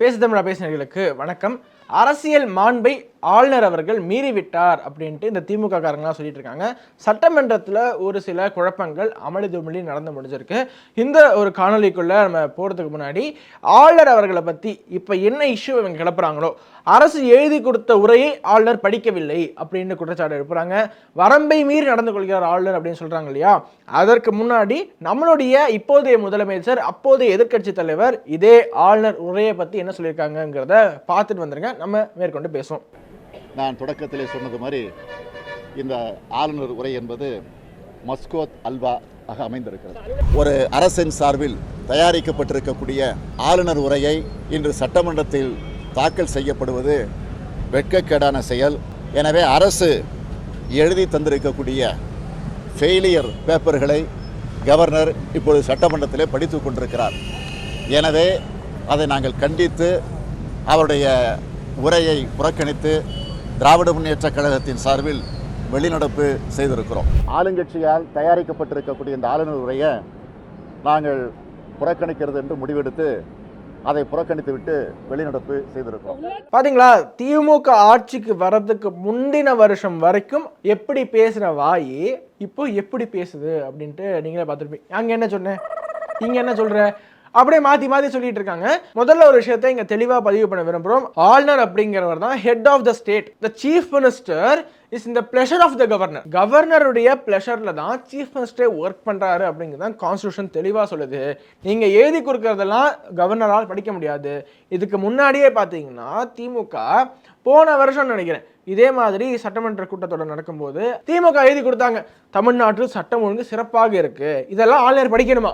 பேசு தமிழா பேசினர்களுக்கு வணக்கம். அரசியல் மாண்பை ஆளுநர் அவர்கள் மீறிவிட்டார் அப்படின்ட்டு இந்த திமுக காரங்களாம் சொல்லிட்டு இருக்காங்க சட்டமன்றத்தில் ஒரு சில குழப்பங்கள் அமளி துமளி நடந்து முடிஞ்சிருக்கு. இந்த ஒரு காணொலிக்குள்ளே நம்ம போகிறதுக்கு முன்னாடி ஆளுநர் அவர்களை பற்றி இப்போ என்ன இஷ்யூ இவங்க கிளப்புறாங்களோ அரசு எழுதி கொடுத்த உரையை ஆளுநர் படிக்கவில்லை அப்படின்னு குற்றச்சாட்டு எழுப்புறாங்க. வரம்பை மீறி நடந்து கொள்கிறார் ஆளுநர் அப்படின்னு சொல்கிறாங்க இல்லையா? அதற்கு முன்னாடி நம்மளுடைய இப்போதைய முதலமைச்சர் அப்போதைய எதிர்க்கட்சி தலைவர் இதே ஆளுநர் உரையை பற்றி என்ன சொல்லியிருக்காங்கங்கிறத பார்த்துட்டு வந்துருங்க. நம்ம மேற்கொண்டு பேசுவோம். நான் தொடக்கத்திலே சொன்னது மாதிரி இந்த ஆளுநர் உரை என்பது மஸ்கோத் அல்வா ஆக அமைந்திருக்கிறது. ஒரு அரசின் சார்பில் தயாரிக்கப்பட்டிருக்கக்கூடிய ஆளுநர் உரையை இன்று சட்டமன்றத்தில் தாக்கல் செய்யப்படுவது வெட்கக்கேடான செயல். எனவே அரசு எழுதி தந்திருக்கக்கூடிய ஃபெயிலியர் பேப்பர்களை கவர்னர் இப்பொழுது சட்டமன்றத்திலே படித்துக் கொண்டிருக்கிறார். எனவே அதை நாங்கள் கண்டித்து அவருடைய உரையை புறக்கணித்து திராவிட முன்னேற்றக் கழகத்தின் சார்பில் வெளிநடப்பு செய்திருக்கிறோம். ஆளுங்கட்சியால் தயாரிக்கப்பட்டிருக்கக்கூடிய இந்த ஆளுநர் உரையை நாங்கள் புறக்கணிக்கிறது என்று முடிவெடுத்து அதை புறக்கணித்து விட்டு வெளிநடப்பு செய்திருக்கிறோம். பாத்தீங்களா? திமுக ஆட்சிக்கு வர்றதுக்கு முந்தின வருஷம் வரைக்கும் எப்படி பேசுற வாயி இப்போ எப்படி பேசுது அப்படின்ட்டு நீங்களே பார்த்துருப்பீங்க. அங்க என்ன சொன்னேன் இங்க என்ன சொல்ற? அப்படியே மாத்தி மாத்தி சொல்லிட்டு இருக்காங்க. முதல்ல ஒரு விஷயத்தை இங்க தெளிவா பதிவு பண்ண விரும்புறோம். ஆளுநர் அப்படிங்கிறவர் தான் head of the state the chief minister is இந்த பிளஷர் ஆஃப் த கவர்னர் கவர்னருடைய பிளஷர்ல தான் சீஃப் மினிஸ்டரே ஒர்க் பண்றாரு அப்படிங்கிறது தான் கான்ஸ்டியூஷன் தெளிவா சொல்லுது. நீங்க எழுதி கொடுக்கறதெல்லாம் கவர்னரால் படிக்க முடியாது. இதுக்கு முன்னாடியே பார்த்தீங்கன்னா திமுக போன வருஷம் நினைக்கிறேன். இதே மாதிரி சட்டமன்ற கூட்டத்தொடர் நடக்கும்போது திமுக எழுதி கொடுத்தாங்க. தமிழ்நாட்டில் சட்டம் ஒழுங்கு சிறப்பாக இருக்கு. இதெல்லாம் ஆளுநர் படிக்கணுமா?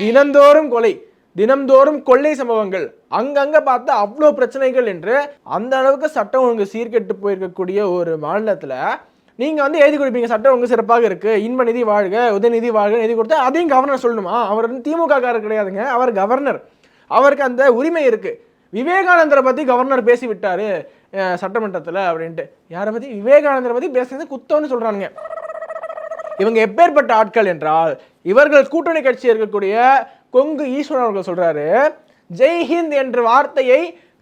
தினந்தோறும் கொலை. தினம்தோறும் கொள்ளை சம்பவங்கள். அங்கங்க பார்த்தா அவ்வளோ பிரச்சனைகள் என்று அந்த அளவுக்கு சட்டம் ஒழுங்கு சீர்கெட்டு போயிருக்கக்கூடிய ஒரு மாநிலத்தில் நீங்கள் வந்து எழுதி கொடுப்பீங்க. சட்டம் ஒழுங்கு சிறப்பாக இருக்குது இன்ப நிதி வாழ்க உதயநிதி வாழ்க எழுதி கொடுத்து அதையும் கவர்னர் சொல்லணுமா? அவர் வந்து திமுக காரர் கிடையாதுங்க. அவர் கவர்னர் அவருக்கு அந்த உரிமை இருக்குது விவேகானந்தரை பற்றி கவர்னர் பேசிவிட்டார் சட்டமன்றத்தில் அப்படின்ட்டு. யாரை பற்றி விவேகானந்தரை பற்றி பேசுறது குத்தம்னு சொல்கிறானுங்க இவங்க எப்பேற்பட்ட ஆட்கள் என்றால் இவர்கள் கூட்டணி கட்சி இருக்கக்கூடிய கொங்கு ஈஸ்வரன் அவர்கள் சொல்கிறாரு ஜெய் ஹிந்த் என்ற வார்த்தையை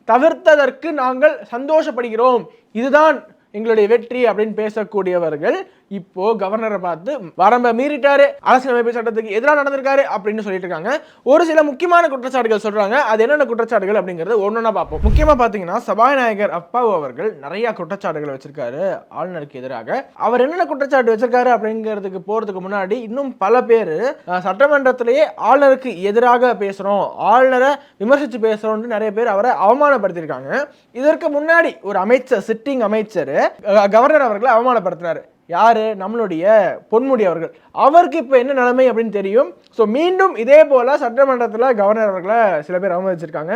தவிர்த்ததற்கு நாங்கள் சந்தோஷப்படுகிறோம். இதுதான் எங்களுடைய வெற்றி அப்படின்னு பேசக்கூடியவர்கள் இப்போ கவர்னரை பார்த்து வரம்ப மீறிட்டாரு அரசியலமைப்பு சட்டத்துக்கு எதிராக நடந்திருக்காரு அப்படின்னு சொல்லிட்டு இருக்காங்க. ஒரு சில முக்கியமான குற்றச்சாட்டுகள் சொல்றாங்க. அது என்னென்ன குற்றச்சாட்டுகள் அப்படிங்கறது ஒன்னொன்னா பார்ப்போம். முக்கியமா பாத்தீங்கன்னா சபாநாயகர் அப்பாவு அவர்கள் நிறைய குற்றச்சாட்டுகள் வச்சிருக்காரு. ஆளுநருக்கு எதிராக. அவர் என்னென்ன குற்றச்சாட்டு வச்சிருக்காரு அப்படிங்கிறதுக்கு போறதுக்கு முன்னாடி இன்னும் பல பேர் சட்டமன்றத்திலேயே ஆளுநருக்கு எதிராக பேசுறோம் ஆளுநரை விமர்சித்து பேசுறோம்னு நிறைய பேர் அவரை அவமானப்படுத்தியிருக்காங்க. இதற்கு முன்னாடி ஒரு அமைச்சர் சிட்டிங் அமைச்சர் கவர்னர் அவர்களை அவமானப்படுத்தினார். யாரு? நம்மளுடைய பொன்முடி அவர்கள். அவருக்கு இப்போ என்ன நிலைமை அப்படின்னு தெரியும்? ஸோ மீண்டும் இதே போல சட்டமன்றத்தில் கவர்னர் அவர்களை சில பேர் அவமதிச்சிருக்காங்க.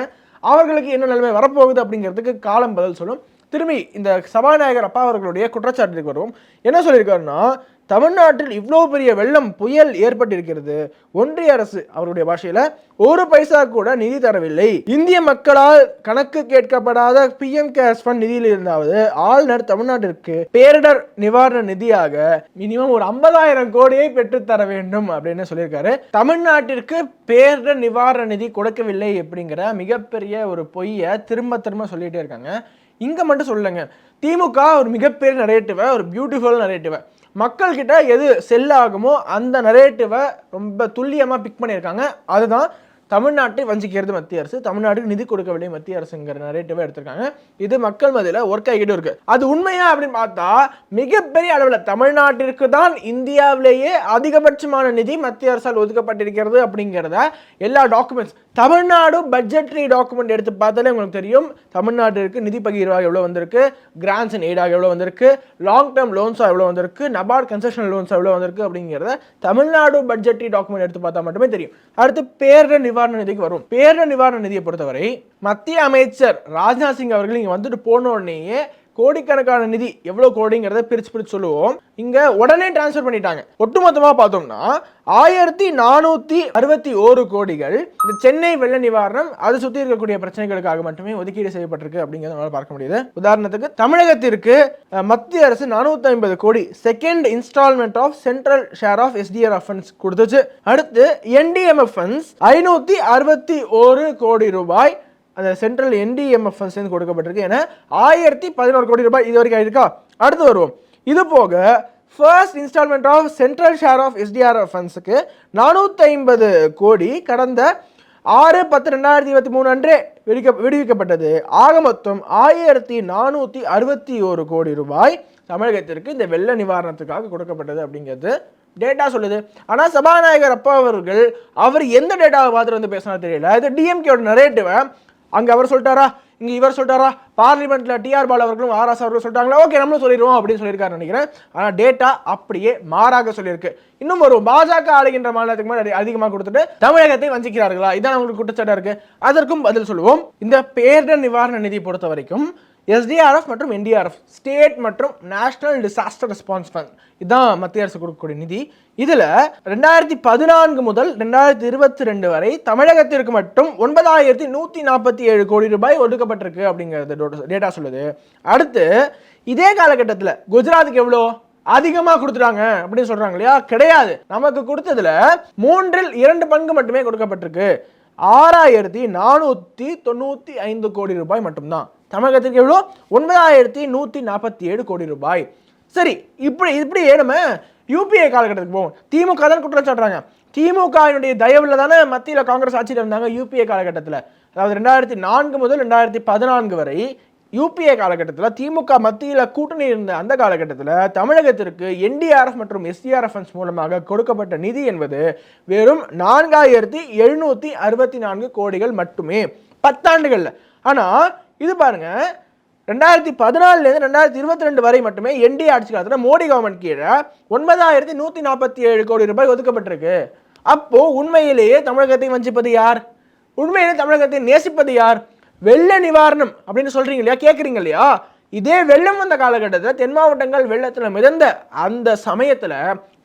அவர்களுக்கு என்ன நிலைமை வரப்போகுது அப்படிங்கிறதுக்கு காலம் பதில் சொல்லும். திரும்பி இந்த சபாநாயகர் அப்பா அவர்களுடைய குற்றச்சாட்டுக்கு வருவோம். என்ன சொல்லியிருக்காருன்னா தமிழ்நாட்டில் இவ்வளோ பெரிய வெள்ளம் புயல் ஏற்பட்டிருக்கிறது. ஒன்றிய அரசு அவருடைய பாஷையில் ஒரு பைசா கூட நிதி தரவில்லை. இந்திய மக்களால் கணக்கு கேட்கப்படாத பிஎம் கேர்ஸ் ஃபண்ட் நிதியில் இருந்தாவது ஆளுநர் தமிழ்நாட்டிற்கு பேரிடர் நிவாரண நிதியாக மினிமம் ஒரு ஐம்பதாயிரம் கோடியை பெற்றுத் தர வேண்டும் அப்படின்னு சொல்லியிருக்காரு. தமிழ்நாட்டிற்கு பேரிடர் நிவாரண நிதி கொடுக்கவில்லை அப்படிங்கிற மிகப்பெரிய ஒரு பொய்யை திரும்ப திரும்ப சொல்லிகிட்டே இருக்காங்க. இங்கே மட்டும் சொல்லுங்க. திமுக ஒரு மிகப்பெரிய நரேட்டிவை ஒரு பியூட்டிஃபுல் நரேட்டிவை மக்கள்கிட்ட எது செல் ஆகுமோ அந்த நரேட்டிவை ரொம்ப துல்லியமாக பிக் பண்ணியிருக்காங்க. அதுதான் தமிழ்நாட்டை வஞ்சிக்கிறது மத்திய அரசு தமிழ்நாட்டுக்கு நிதி கொடுக்கவில்லை மத்திய அரசுங்கிற நரேட்டிவை எடுத்திருக்காங்க. இது மக்கள் மத்தியில் ஒர்க் ஆகிட்டு இருக்கு. அது உண்மையா அப்படின்னு பார்த்தா மிகப்பெரிய அளவில் தமிழ்நாட்டிற்கு தான் இந்தியாவிலேயே அதிகபட்சமான நிதி மத்திய அரசால் ஒதுக்கப்பட்டிருக்கிறது அப்படிங்கிறத எல்லா டாக்குமெண்ட்ஸ் தமிழ்நாடு பட்ஜெட்ரி டாக்குமெண்ட் எடுத்து பார்த்தாலே உங்களுக்கு தெரியும். தமிழ்நாட்டிற்கு நிதி பகிர்வாக எவ்வளோ வந்திருக்கு? கிராண்ட்ஸ் அண்ட் எய்டாக எவ்வளோ வந்திருக்கு? லாங் டேர்ம் லோன்ஸாக எவ்வளோ வந்திருக்கு? நபார்ட் கன்செஷனல் லோன்ஸ் எவ்வளோ வந்திருக்கு அப்படிங்கிறத தமிழ்நாடு பட்ஜெட்ரி டாக்குமெண்ட் எடுத்து பார்த்தா மட்டுமே தெரியும். அடுத்து பேரிடர் நிவாரண நிதிக்கு வரும். பேரிடர் நிவாரண நிதியை பொறுத்தவரை மத்திய அமைச்சர் ராஜ்நாத் சிங் அவர்கள் இங்கே வந்துட்டு போன உடனேயே கோடிக்கணக்கான நிதி எவ்வளோ கோடிங்கிறத பிரித்து பிரித்து சொல்லுவோம். இங்கே உடனே டிரான்ஸ்ஃபர் பண்ணிட்டாங்க. ஒட்டுமொத்தமாக பார்த்தோம்னா ஆயிரத்தி நானூற்றி அறுபத்தி ஓரு கோடிகள் இந்த சென்னை வெள்ள நிவாரணம் அதை சுற்றி இருக்கக்கூடிய பிரச்சனைகளுக்காக மட்டுமே ஒதுக்கீடு செய்யப்பட்டிருக்கு அப்படிங்கிறத நம்மளால் பார்க்க முடியுது. உதாரணத்துக்கு தமிழகத்திற்கு மத்திய அரசு நானூற்றி ஐம்பது கோடி second instalment of central share of SDR funds கொடுத்துச்சு. அடுத்து என்டிஎம்எஃப் ஃபண்ட்ஸ் ஐநூற்றி அறுபத்தி ஒரு கோடி ரூபாய் அந்த சென்ட்ரல் என்டிஎம்எஃப் சேர்ந்து கொடுக்கப்பட்டிருக்கு. என ஆயிரத்தி பதினோரு கோடி ரூபாய் இது வரைக்கும் ஆயிருக்கா? அடுத்து வருவோம். இது போக first instalment of central share of SDRF ஃபண்ட்ஸுக்கு நானூற்றி ஐம்பது கோடி கடந்த ஆறு பத்து ரெண்டாயிரத்தி இருபத்தி மூணு அன்றே விடுக்க விடுவிக்கப்பட்டது. ஆக மொத்தம் ஆயிரத்தி நானூற்றி அறுபத்தி ஒரு கோடி ரூபாய் தமிழகத்திற்கு இந்த வெள்ள நிவாரணத்துக்காக கொடுக்கப்பட்டது அப்படிங்கிறது டேட்டா சொல்லுது. ஆனால் சபாநாயகர் அப்பா அவர்கள் அவர் எந்த டேட்டாவை பார்த்துட்டு வந்து பேசினா தெரியல? இது டிஎம்கேயோட நரேட்டிவை அங்கே அவர் சொல்லிட்டாரா? இங்கே இவர் சொல்லிட்டாரா? பார்லிமெண்ட்டில் டிஆர் பால் அவர்களும் ஆர்எஸ் அவர்களும் சொல்லிட்டாங்களா? ஓகே நம்மளும் சொல்லிடுவோம் அப்படின்னு சொல்லியிருக்காரு நினைக்கிறேன். ஆனால் டேட்டா அப்படியே மாறாக சொல்லியிருக்கு. இன்னும் ஒரு பாஜக ஆளுகின்ற மாநிலத்துக்கு மேலே அதிகமாக கொடுத்துட்டு தமிழகத்தை வஞ்சிக்கிறார்களா? இதான் அவங்களுக்கு குற்றச்சாட்டாக இருக்குது அதற்கும் பதில் சொல்லுவோம். இந்த பேரிடர் நிவாரண நிதி பொறுத்த வரைக்கும் எஸ்டிஆர்எஃப் மற்றும் என்டிஆர்எஃப் ஸ்டேட் மற்றும் நேஷனல் டிசாஸ்டர் ரெஸ்பான்ஸ் ஃபண்ட் இதுதான் மத்திய அரசு கொடுக்கக்கூடிய நிதி. இதில் ரெண்டாயிரத்தி பதினான்கு முதல் ரெண்டாயிரத்தி இருபத்தி ரெண்டு வரை தமிழகத்திற்கு மட்டும் ஒன்பதாயிரத்தி நூற்றி நாற்பத்தி ஏழு கோடி ரூபாய் ஒதுக்கப்பட்டிருக்கு அப்படிங்கிறது டேட்டா சொல்லுது. அடுத்து இதே காலகட்டத்தில் குஜராத்துக்கு எவ்வளோ? அதிகமாக கொடுத்துட்டாங்க அப்படின்னு சொல்கிறாங்க இல்லையா? கிடையாது. நமக்கு கொடுத்ததில் மூன்றில் இரண்டு பங்கு மட்டுமே கொடுக்கப்பட்டிருக்கு. ஆறாயிரத்தி நானூற்றி தொண்ணூற்றி ஐந்து கோடி ரூபாய் மட்டும்தான். தமிழகத்திற்கு எவ்வளோ? ஒன்பதாயிரத்தி நூற்றி நாற்பத்தி ஏழு கோடி ரூபாய். சரி இப்படி இப்படி நம்ம யூபிஏ காலகட்டத்துக்கு போவோம். திமுக தான் குற்றம் சாட்டுறாங்க. திமுகவினுடைய தயவில் தானே மத்தியில் காங்கிரஸ் ஆட்சியில் இருந்தாங்க யூபிஏ காலகட்டத்தில். அதாவது ரெண்டாயிரத்தி நான்கு முதல் ரெண்டாயிரத்தி பதினான்கு வரை யூபிஏ காலகட்டத்தில் திமுக மத்தியில் கூட்டணி இருந்த அந்த காலகட்டத்தில் தமிழகத்திற்கு என்டிஆர்எஃப் மற்றும் எஸ்டிஆர்எஃப்என்ஸ் மூலமாக கொடுக்கப்பட்ட நிதி என்பது வெறும் நான்காயிரத்தி எழுநூற்றி அறுபத்தி நான்கு கோடிகள் மட்டுமே. பத்தாண்டுகளில். ஆனால் இது பாருங்கள் ரெண்டாயிரத்தி பதினாலுலேருந்து ரெண்டாயிரத்தி இருபத்தி ரெண்டு வரை மட்டுமே என்டி ஆட்சி காலத்தில் மோடி கவர்மெண்ட் கீழே ஒன்பதாயிரத்தி நூற்றி நாற்பத்தி ஏழு கோடி ரூபாய் ஒதுக்கப்பட்டிருக்கு. அப்போது உண்மையிலேயே தமிழகத்தை வஞ்சிப்பது யார்? உண்மையிலேயே தமிழகத்தை நேசிப்பது யார்? வெள்ள நிவாரணம் அப்படின்னு சொல்கிறீங்க இல்லையா? கேட்குறீங்க இல்லையா? இதே வெள்ளம் வந்த காலகட்டத்தில் தென் மாவட்டங்கள் வெள்ளத்தில் மிதந்த அந்த சமயத்தில்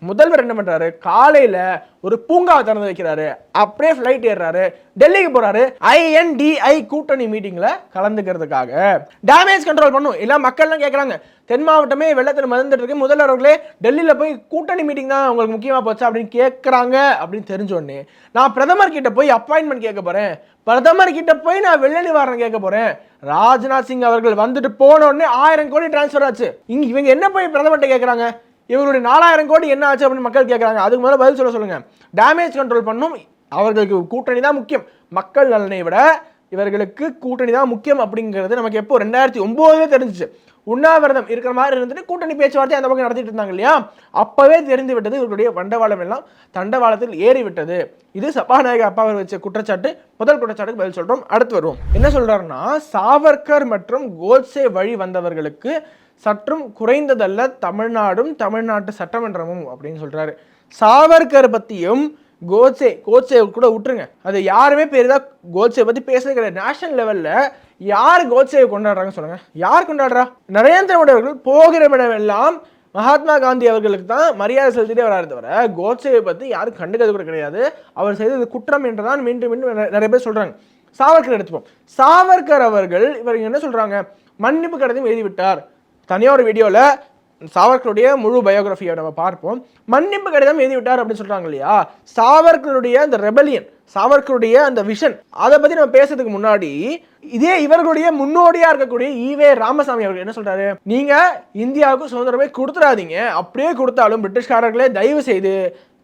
முதல்வர் என்ன பண்றாரு? காலையில ஒரு பூங்காவை திறந்து வைக்கிறாரு. அப்படியே ஃப்ளைட் ஏறுறாரு. டெல்லிக்கு போறாரு. ஐஎன்டிஐ கூட்டணி மீட்டிங்ல கலந்துக்கிறதுக்காக. டேமேஜ் கண்ட்ரோல் பண்ணும். எல்லாம் மக்கள்லாம் கேட்குறாங்க தென் மாவட்டமே வெள்ளத்தில் மறந்துட்டு இருக்கு. முதல்வர்களே டெல்லியில போய் கூட்டணி மீட்டிங் தான் உங்களுக்கு முக்கியமா போச்சு அப்படின்னு கேட்குறாங்க அப்படின்னு தெரிஞ்சோடனே நான் பிரதமர் கிட்ட போய் அப்பாயின்மெண்ட் கேட்க போறேன். பிரதமர் கிட்ட போய் நான் வெள்ள நிவாரணம் கேட்க போறேன். ராஜ்நாத் சிங் அவர்கள் வந்துட்டு போன உடனே ஆயிரம் கோடி டிரான்ஸ்ஃபர் ஆச்சு. இங்க இவங்க என்ன போய் பிரதமர்கிட்ட கேட்குறாங்க இவருடைய நாலாயிரம் கோடி என்ன ஆச்சு அப்படின்னு மக்கள் கேட்குறாங்க அதுக்கு முதல்ல பதில் சொல்ல சொல்லுங்கள் டேமேஜ் கண்ட்ரோல் பண்ணும் அவர்களுக்கு கூட்டணி தான் முக்கியம். மக்கள் நலனை விட இவர்களுக்கு கூட்டணி தான் முக்கியம் அப்படிங்கிறது நமக்கு எப்போ ரெண்டாயிரத்தி ஒம்போதுலேயே தெரிஞ்சிச்சு. உண்ணாவிரதம் இருக்கிற மாதிரி இருந்துட்டு கூட்டணி பேச்சுவார்த்தை அந்த பக்கம் நடத்திட்டு இருந்தாங்க இல்லையா? அப்போவே தெரிந்து விட்டது இவருடைய வண்டவாளம் எல்லாம் தண்டவாளத்தில் ஏறி விட்டது இது சபாநாயகர் அப்பா அவர் வச்ச குற்றச்சாட்டு. முதல் குற்றச்சாட்டுக்கு பதில் சொல்கிறோம் அடுத்து வருவோம். என்ன சொல்கிறாருன்னா சாவர்கர் மற்றும் கோட்சே வழி வந்தவர்களுக்கு சற்றும் குறைந்ததல்ல தமிழ்நாடும் தமிழ்நாட்டு சட்டமன்றமும் அப்படின்னு சொல்கிறாரு சாவர்கர் பற்றியும் கோட்சே கோட்சே கூட விட்டுருங்க. அது யாருமே பெரிதாக கோட்சே பற்றி பேசுறது கிடையாது. நேஷனல் லெவலில் யார் கோட்சேவை கொண்டாடுறாங்க சொல்லுங்கள் யார் கொண்டாடுறா? நரேந்திர மோடி அவர்கள் போகிற இடமெல்லாம் மகாத்மா காந்தி அவர்களுக்கு தான் மரியாதை செலுத்திட்டே வராரு தவிர கோட்சேவை பற்றி யாரும் கண்டுக்கிறது கூட கிடையாது. அவர் செய்தது குற்றம் என்று தான் மீண்டும் மீண்டும் நிறைய பேர் சொல்கிறாங்க சாவர்கர் எடுத்துப்போம். சாவர்கர் அவர்கள் இவர் என்ன சொல்கிறாங்க மன்னிப்பு கடிதம் எழுதிவிட்டார். தனியாக ஒரு வீடியோவில் சாவர்கருடைய முழு பயோகிராஃபியை நம்ம பார்ப்போம். மன்னிப்பு கடிதம் எழுதி விட்டார் அப்படின்னு சொல்கிறாங்க இல்லையா? சாவர்கருடைய அந்த ரெபலியன் சாவர்கருடைய அந்த விஷன் அதை பற்றி நம்ம பேசுறதுக்கு முன்னாடி இதே இவர்களுடைய முன்னோடியாக இருக்கக்கூடிய ஈவே ராமசாமி அவர்கள் என்ன சொல்கிறாரு நீங்கள் இந்தியாவுக்கு சுதந்திரமே கொடுத்துடாதீங்க. அப்படியே கொடுத்தாலும் பிரிட்டிஷ்காரர்களே தயவு செய்து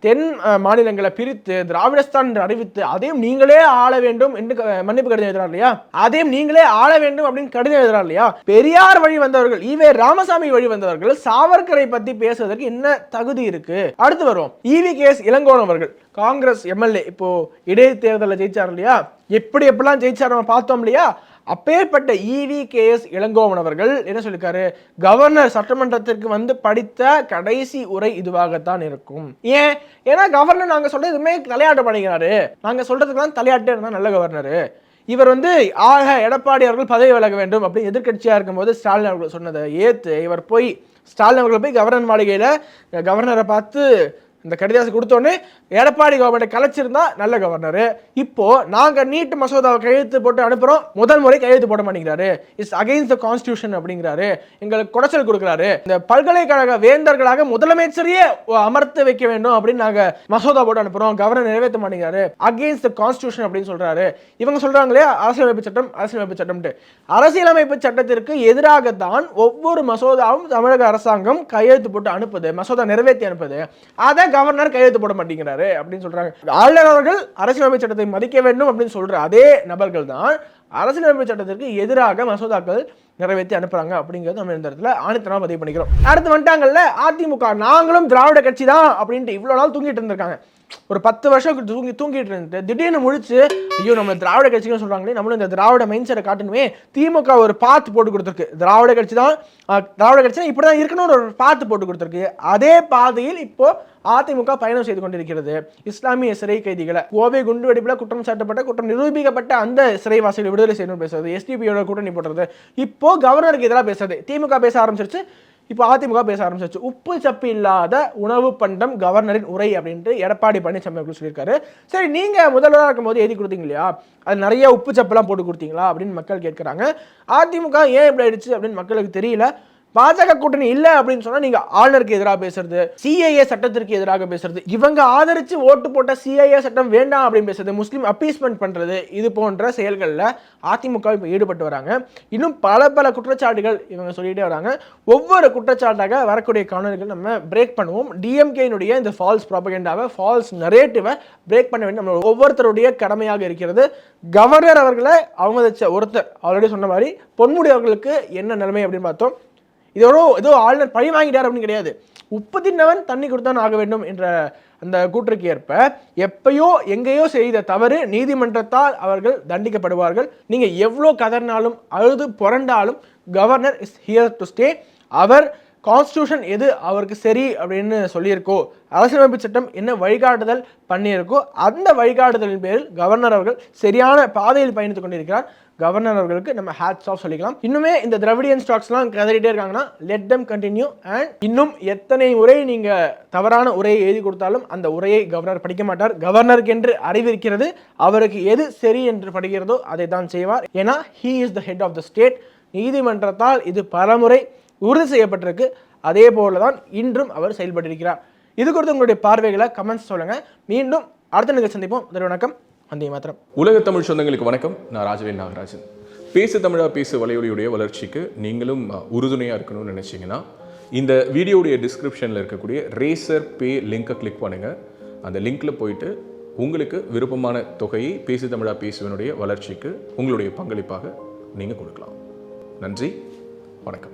தென் மாநிலங்களை பிரித்து திராவிடஸ்தான் என்று அறிவித்து அதையும் நீங்களே ஆள வேண்டும் என்று க- மன்னிப்பு கடிதம் எழுதுறார் இல்லையா? அதையும் நீங்களே ஆள வேண்டும் அப்படின்னு கடிதம் எழுதுறார் இல்லையா? பெரியார் வழி வந்தவர்கள் ஈவே ராமசாமி வழி வந்தவர்கள் சாவர்கரை பத்தி பேசுவதற்கு என்ன தகுதி இருக்கு? அடுத்து வரும் ஈவி கேஸ் இளங்கோன் அவர்கள் காங்கிரஸ் எம்எல்ஏ இப்போ இடைத்தேர்தலில் ஜெயிச்சார் இல்லையா? எப்படி எப்படிலாம் ஜெயிச்சார் நம்ம பார்த்தோம் இல்லையா? அப்பேற்பட்ட இவி கேஎஸ் இளங்கோவன் அவர்கள் என்ன சொல்லியிருக்காரு கவர்னர் சட்டமன்றத்திற்கு வந்து படித்த கடைசி உரை இதுவாகத்தான் இருக்கும். ஏன்? ஏன்னா கவர்னர் நாங்க சொல்றது எதுவுமே தலையாட்ட பண்ணிக்கிறாரு. நாங்க சொல்றதுக்கெல்லாம் தலையாட்டே இருந்தா நல்ல கவர்னர் இவர் வந்து ஆக எடப்பாடி அவர்கள் பதவி விலக வேண்டும் அப்படின்னு எதிர்க்கட்சியா இருக்கும்போது ஸ்டாலின் அவர்கள் சொன்னதை ஏத்து இவர் போய் ஸ்டாலின் அவர்கள் போய் கவர்னர் மாளிகையில கவர்னரை பார்த்து இந்த கடிதாசி கொடுத்தோன்னே எடப்பாடி கவர்மெண்ட்டை கலைச்சிருந்தா நல்ல கவர்னர் இப்போ நாங்கள் நீட் மசோதாவை கையெழுத்து போட்டு அனுப்புகிறோம் முதல் முறை கையெழுத்து போட மாட்டேங்கிறாரு. இட்ஸ் அகெயின்ஸ்ட் த கான்ஸ்டியூஷன் அப்படிங்கிறாரு. எங்களுக்கு குடைச்சல் கொடுக்குறாரு. இந்த பல்கலைக்கழக வேந்தர்களாக முதலமைச்சரையே அமர்த்து வைக்க வேண்டும் அப்படின்னு நாங்கள் மசோதா போட்டு அனுப்புகிறோம் கவர்னர் நிறைவேற்ற மாட்டேங்கிறாரு. அகெயின்ஸ்ட் த கான்ஸ்டியூஷன் அப்படின்னு சொல்கிறாரு இவங்க சொல்கிறாங்களே அரசியலமைப்பு சட்டம் அரசியலமைப்பு சட்டம்ட்டு அரசியலமைப்பு சட்டத்திற்கு எதிராகத்தான் ஒவ்வொரு மசோதாவும் தமிழக அரசாங்கம் கையெழுத்து போட்டு அனுப்புது மசோதா நிறைவேற்றி அனுப்புது. அதை கவர்னர் கையெழுத்து போட மாட்டேங்கிறாரு அப்படின்னு சொல்றாங்க. ஆளுநர் அவர்கள் அரசியலமைப்பு சட்டத்தை மதிக்க வேண்டும் அப்படின்னு சொல்ற அதே நபர்கள் தான் அரசியலமைப்பு சட்டத்திற்கு எதிராக மசோதாக்கள் நிறைவேற்றி அனுப்புறாங்க அப்படிங்கிறது நம்ம இந்த இடத்துல ஆணித்தனமா பதிவு பண்ணிக்கிறோம். அடுத்து வந்துட்டாங்கல்ல அதிமுக. நாங்களும் திராவிட கட்சி தான் அப்படின்ட்டு இவ்வளவு நாள் தூங்கிட்டு இருந்திருக்காங்க. ஒரு பத்து வருஷம் தூங்கி தூங்கிட்டு இருந்துட்டு திடீர்னு முழிச்சு ஐயோ நம்ம திராவிட கட்சின்னு சொல்றாங்களே நம்மளும் இந்த திராவிட மைண்ட் செட்டை காட்டணுமே திமுக ஒரு பாத்து போட்டு கொடுத்துருக்கு. திராவிட கட்சி தான் திராவிட கட்சி தான் இப்படி தான் இருக்கணும்னு ஒரு பாத்து போட்டு கொடுத்துருக்கு. அதே பாதையில் இப்போ அதிமுக பயணம் செய்து கொண்டிருக்கிறது. இஸ்லாமிய சிறை கைதிகளை கோவை குண்டுவெடிப்பில் குற்றம் சாட்டப்பட்ட குற்றம் நிரூபிக்கப்பட்ட அந்த சிறைவாசிகளை விடுதலை செய்யணும்னு பேசுறது எஸ்டிபியோட கூட்டணி போடுறது. இப்போ கவர்னருக்கு எதிராக பேசுறது. திமுக பேச ஆரம்பிச்சிருச்சு. இப்போ அதிமுக பேச ஆரம்பிச்சிருச்சு உப்பு சப்பு இல்லாத உணவு பண்டம் கவர்னரின் உரை அப்படின்ட்டு எடப்பாடி பழனிசாமி அவர்கள் சொல்லியிருக்காரு. சரி நீங்கள் முதல்வராக இருக்கும்போது எழுதி கொடுத்தீங்க இல்லையா? அது நிறைய உப்பு சப்பெல்லாம் போட்டு கொடுத்தீங்களா? அப்படின்னு மக்கள் கேட்குறாங்க. அதிமுக ஏன் இப்படி ஆயிடுச்சு அப்படின்னு மக்களுக்கு தெரியல. பாஜக கூட்டணி இல்ல அப்படின்னு சொன்னா நீங்க ஆளுநருக்கு எதிராக பேசுறது சிஐஏ சட்டத்திற்கு எதிராக பேசுறது இவங்க ஆதரிச்சு ஓட்டு போட்ட சிஐஏ சட்டம் வேண்டாம் அப்படின்னு பேசுறது முஸ்லீம் அப்பீஸ்மெண்ட் பண்றது இது போன்ற செயல்களில் அதிமுக இப்போ ஈடுபட்டு வராங்க. இன்னும் பல பல குற்றச்சாட்டுகள் இவங்க சொல்லிட்டே வராங்க. ஒவ்வொரு குற்றச்சாட்டாக வரக்கூடிய காணொலிகள் நம்ம பிரேக் பண்ணுவோம். டிஎம்கேனுடைய இந்த ஃபால்ஸ் ப்ராபகேண்டாவை ஃபால்ஸ் நரேட்டிவை பிரேக் பண்ண வேண்டிய நம்ம ஒவ்வொருத்தருடைய கடமையாக இருக்கிறது. கவர்னர் அவர்களை அவமதிச்ச ஒருத்தர் ஆல்ரெடி சொன்ன மாதிரி பொன்முடி அவர்களுக்கு என்ன நிலைமை அப்படின்னு பார்த்தோம். இதோட ஏதோ ஆளுநர் பழி வாங்கிட்டார் அப்படின்னு கிடையாது. உப்பு தின்னவன் தண்ணி கொடுத்தான் ஆக வேண்டும் என்ற அந்த கூற்றுக்கு ஏற்ப எப்பயோ எங்கேயோ செய்த தவறு நீதிமன்றத்தால் அவர்கள் தண்டிக்கப்படுவார்கள். நீங்கள் எவ்வளோ கதறினாலும் அழுது புரண்டாலும் governor is here to stay our constitution எது அவருக்கு சரி அப்படின்னு சொல்லியிருக்கோ அரசியலமைப்பு சட்டம் என்ன வழிகாட்டுதல் பண்ணியிருக்கோ அந்த வழிகாட்டுதலின் பேரில் கவர்னர் அவர்கள் சரியான பாதையில் பயணித்துக் கொண்டிருக்கிறார். கவர்னர் அவர்களுக்கு நம்ம ஹேட்ஸ் ஆஃப் சொல்லிக்கலாம். இன்னுமே இந்த திரவிடியன் ஸ்டாக்ஸ்லாம் கதறிட்டே இருக்காங்கன்னா லெட் them கண்டினியூ அண்ட் இன்னும் எத்தனை முறை நீங்கள் தவறான உரையை எழுதி கொடுத்தாலும் அந்த உரையை கவர்னர் படிக்க மாட்டார். கவர்னருக்கு என்று அறிவிருக்கிறது. அவருக்கு எது சரி என்று படுகிறதோ அதை தான் செய்வார். ஏன்னா he is the head of the state நீதிமன்றத்தால் இது பலமுறை உறுதி செய்யப்பட்டிருக்கு. அதே போல தான் இன்றும் அவர் செயல்பட்டிருக்கிறார். இது குறித்து உங்களுடைய பார்வைகளை கமெண்ட்ஸ் சொல்லுங்கள் மீண்டும் அடுத்த நிகழ்ச்சி சந்திப்போம். நன்றி வணக்கம். வந்தே மாத்திரம் உலக தமிழ் சொந்தங்களுக்கு வணக்கம். நான் ராஜவேல் நாகராஜன். பேசு தமிழா பேசு வலையொலியுடைய வளர்ச்சிக்கு நீங்களும் உறுதுணையாக இருக்கணும்னு நினச்சிங்கன்னா இந்த வீடியோடைய டிஸ்கிரிப்ஷனில் இருக்கக்கூடிய ரேசர் பே லிங்கை கிளிக் பண்ணுங்கள் அந்த லிங்கில் போயிட்டு உங்களுக்கு விருப்பமான தொகையை பேசு தமிழா பேசுவனுடைய வளர்ச்சிக்கு உங்களுடைய பங்களிப்பாக நீங்கள் கொடுக்கலாம். நன்றி வணக்கம்.